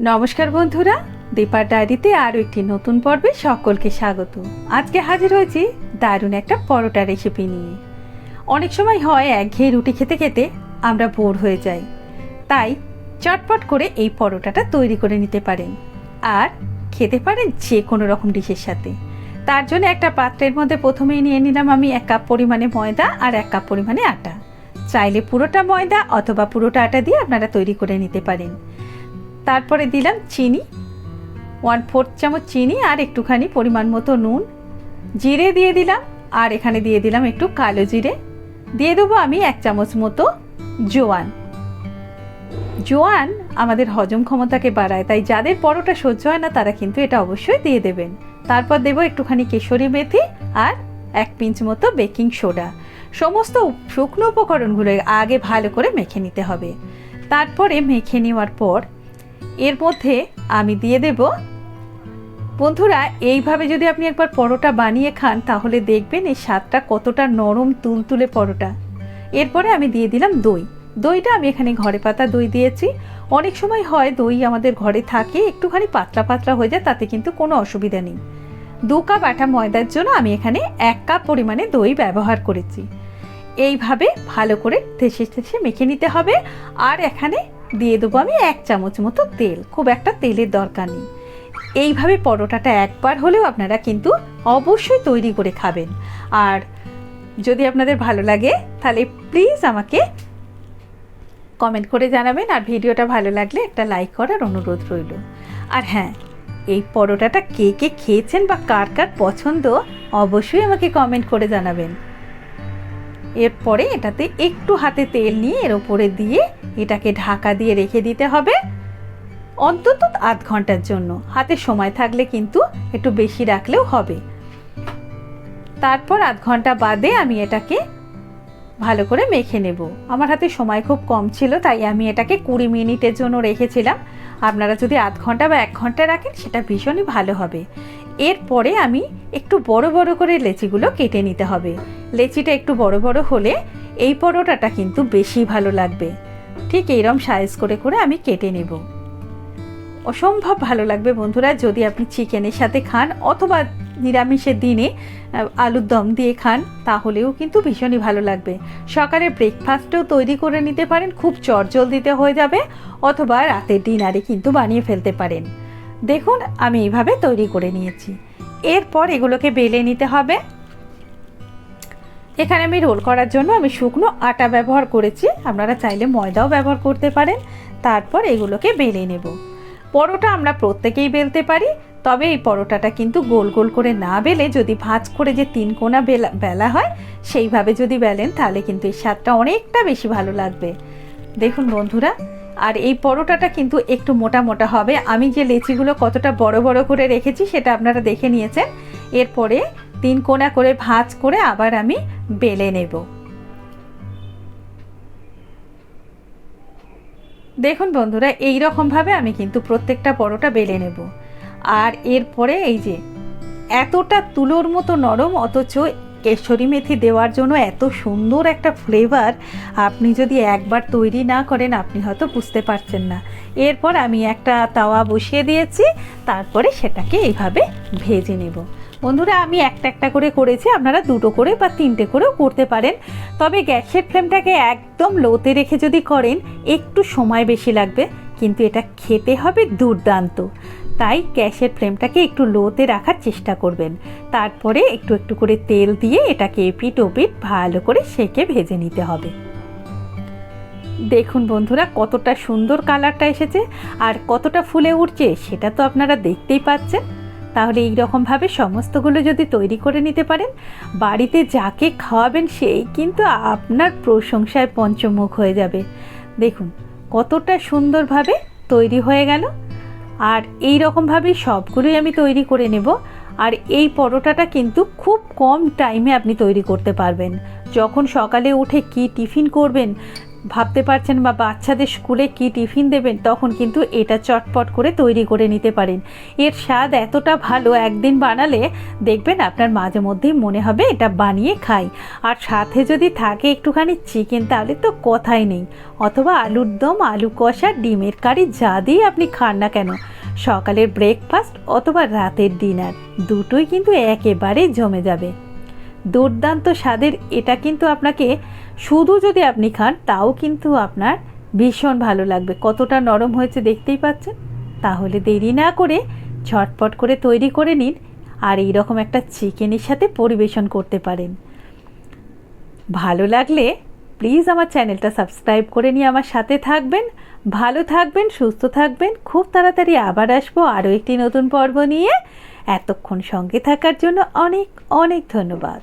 নমস্কার বন্ধুরা, দীপার ডায়েরিতে আরও একটি নতুন পর্বে সকলকে স্বাগত। আজকে হাজির হয়েছি দারুণ একটা পরোটা রেসিপি নিয়ে। অনেক সময় হয় একঘেয়ে রুটি খেতে খেতে আমরা বোর হয়ে যাই। তাই চটপট করে এই পরোটাটা তৈরি করে নিতে পারেন। আর খেতে পারেন যে কোনো রকম ডিশের সাথে। তার জন্য একটা পাত্রের মধ্যে প্রথমেই নিয়ে নিলাম আমি এক কাপ পরিমাণে ময়দা আর এক কাপ পরিমাণে আটা। চাইলে পুরোটা ময়দা অথবা পুরোটা আটা দিয়ে আপনারা তৈরি করে নিতে পারেন। তারপরে দিলাম চিনি। ওয়ান ফোর্থ চামচ চিনি আর একটুখানি পরিমাণ মতো নুন। জিরে দিয়ে দিলাম আর এখানে দিয়ে দিলাম একটু কালো জিরে। দিয়ে দেবো আমি এক চামচ মতো জোয়ান। জোয়ান আমাদের হজম ক্ষমতাকে বাড়ায়, তাই যাদের পরোটা সহ্য হয় না তারা কিন্তু এটা অবশ্যই দিয়ে দেবেন। তারপর দেবো একটুখানি কেশরি মেথি আর এক পিঞ্চ মতো বেকিং সোডা। সমস্ত শুকনো উপকরণগুলো আগে ভালো করে মেখে নিতে হবে। তারপরে মেখে নেওয়ার পর এর মধ্যে আমি দিয়ে দেব। বন্ধুরা, এইভাবে যদি আপনি একবার পরোটা বানিয়ে খান, তাহলে দেখবেন এই স্বাদটা কতটা নরম, তুলতুলে পরোটা। এরপরে আমি দিয়ে দিলাম দই। দইটা আমি এখানে ঘরে পাতা দই দিয়েছি। অনেক সময় হয় দই আমাদের ঘরে থাকে, একটুখানি পাতলা পাতলা হয়ে যায়, তাতে কিন্তু কোনো অসুবিধা নেই। দু কাপ আটা ময়দার জন্য আমি এখানে এক কাপ পরিমাণে দই ব্যবহার করেছি। এইভাবে ভালো করে থেসে থেসে মেখে নিতে হবে। আর এখানে দিয়ে দেবো আমি এক চামচ মতো তেল। খুব একটা তেলের দরকার নেই। এইভাবে পরোটাটা একবার হলেও আপনারা কিন্তু অবশ্যই তৈরি করে খাবেন। আর যদি আপনাদের ভালো লাগে, তাহলে প্লিজ আমাকে কমেন্ট করে জানাবেন আর ভিডিওটা ভালো লাগলে একটা লাইক করার অনুরোধ রইল। আর হ্যাঁ এই পরোটাটা কে কে খেয়েছেন বা কার কার পছন্দ, অবশ্যই আমাকে কমেন্ট করে জানাবেন। এরপরে এটাতে একটু হাতে তেল নিয়ে এর ওপরে দিয়ে এটাকে ঢাকা দিয়ে রেখে দিতে হবে। অন্তত আধ ঘণ্টার জন্য। হাতে সময় থাকলে কিন্তু একটু বেশি রাখলেও হবে। তারপর আধ ঘণ্টা বাদে আমি এটাকে ভালো করে মেখে নেব। আমার হাতে সময় খুব কম ছিল, তাই আমি এটাকে কুড়ি মিনিটের জন্য রেখেছিলাম। আপনারা যদি আধ ঘণ্টা বা এক ঘণ্টা রাখেন, সেটা ভীষণই ভালো হবে। এরপরে আমি একটু বড় বড় করে লেচিগুলো কেটে নিতে হবে। লেচিটা একটু বড় বড় হলে এই পরোটাটা কিন্তু বেশি ভালো লাগবে। ঠিক এইরকম সাইজ করে করে আমি কেটে নেব। অসম্ভব ভালো লাগবে বন্ধুরা যদি আপনি চিকেনের সাথে খান অথবা নিরামিষের দিনে আলুর দম দিয়ে খান তাহলেও কিন্তু ভীষণই ভালো লাগবে। সকালে ব্রেকফাস্টও তৈরি করে নিতে পারেন, খুব চটজলদিতে হয়ে যাবে অথবা রাতের ডিনারে কিন্তু বানিয়ে ফেলতে পারেন। দেখুন আমি এইভাবে তৈরি করে নিয়েছি। এরপর এগুলোকে বেলে নিতে হবে। এখানে আমি রোল করার জন্য আমি শুকনো আটা ব্যবহার করেছি। আপনারা চাইলে ময়দাও ব্যবহার করতে পারেন। তারপর এগুলোকে বেলে নেব। পরোটা আমরা প্রত্যেকেই বেলতে পারি, তবে এই পরোটাটা কিন্তু গোল গোল করে না বেলে যদি ভাঁজ করে যে তিন কোনা বেলা বেলা হয়, সেইভাবে যদি বেলেন, তাহলে কিন্তু এই স্বাদটা অনেকটা বেশি ভালো লাগবে। দেখুন বন্ধুরা, আর এই পরোটাটা কিন্তু একটু মোটা মোটা হবে। আমি যে লেচিগুলো কতটা বড় বড় করে রেখেছি, সেটা আপনারা দেখে নিয়েছেন। এরপরে তিন কোনা করে ভাঁজ করে আবার আমি বেলে নেব। দেখুন বন্ধুরা এই রকমভাবে আমি কিন্তু প্রত্যেকটা পরোটা বেলে নেব। আর এরপরে এই যে, এতটা তুলোর মতো নরম, অথচ কেশরি মেথি দেওয়ার জন্য এত সুন্দর একটা ফ্লেভার আপনি যদি একবার তৈরি না করেন, আপনি হয়তো বুঝতে পারছেন না। এরপর আমি একটা তাওয়া বসিয়ে দিয়েছি, তারপরে সেটাকে এইভাবে ভেজে নেব। বন্ধুরা, আমি একটা একটা করে করেছি, আপনারা দুটো করে বা তিনটে করেও করতে পারেন। তবে গ্যাসের ফ্লেমটাকে একদম লোতে রেখে যদি করেন, একটু সময় বেশি লাগবে, কিন্তু এটা খেতে হবে দুর্দান্ত। তাই গ্যাসের ফ্লেমটাকে একটু লোতে রাখার চেষ্টা করবেন। তারপরে একটু একটু করে তেল দিয়ে এটাকে এপিট ওপিট ভালো করে সেকে ভেজে নিতে হবে। দেখুন বন্ধুরা, কতটা সুন্দর কালারটা এসেছে, আর কতটা ফুলে উঠছে, সেটা তো আপনারা দেখতেই পাচ্ছেন। তাহলে এই রকমভাবে সমস্তগুলো যদি তৈরি করে নিতে পারেন, বাড়িতে যাকে খাওয়াবেন সেই কিন্তু আপনার প্রশংসায় পঞ্চমুখ হয়ে যাবে। দেখুন, কতটা সুন্দরভাবে তৈরি হয়ে গেল। আর এই রকমভাবেই সবগুলোই আমি তৈরি করে নেব। আর এই পরোটাটা কিন্তু খুব কম টাইমে আপনি তৈরি করতে পারবেন। যখন সকালে উঠে কি টিফিন করবেন ভাবতে পারছেন বা বাচ্চাদের স্কুলে কি টিফিন দেবেন, তখন কিন্তু এটা চটপট করে তৈরি করে নিতে পারেন। এর স্বাদ এতটা ভালো, একদিন বানালে দেখবেন আপনার মাঝে মধ্যেই মনে হবে এটা বানিয়ে খাই। আর সাথে যদি থাকে একটুখানি চিকেন, তাহলে তো কথাই নেই। অথবা আলুর দম, আলু কষা, ডিমের কারি, যা দিয়ে আপনি খান না কেন। সকালের ব্রেকফাস্ট অথবা রাতের ডিনার দুটোই কিন্তু একেবারে জমে যাবে। দুর্দান্ত স্বাদের, এটা কিন্তু আপনাকে শুধু যদি আপনি খান, তাও কিন্তু আপনার ভীষণ ভালো লাগবে। কতটা নরম হয়েছে দেখতেই পাচ্ছেন? তাহলে দেরি না করে ঝটপট করে তৈরি করে নিন আর এই রকম একটা চিকেনের সাথে পরিবেশন করতে পারেন। ভালো লাগলে প্লিজ আমার চ্যানেলটা সাবস্ক্রাইব করে নিয়ে আমার সাথে থাকবেন। ভালো থাকবেন, সুস্থ থাকবেন। খুব তাড়াতাড়ি আবার আসব আরও একটি নতুন পর্ব নিয়ে। এতক্ষণ সঙ্গে থাকার জন্য অনেক অনেক ধন্যবাদ।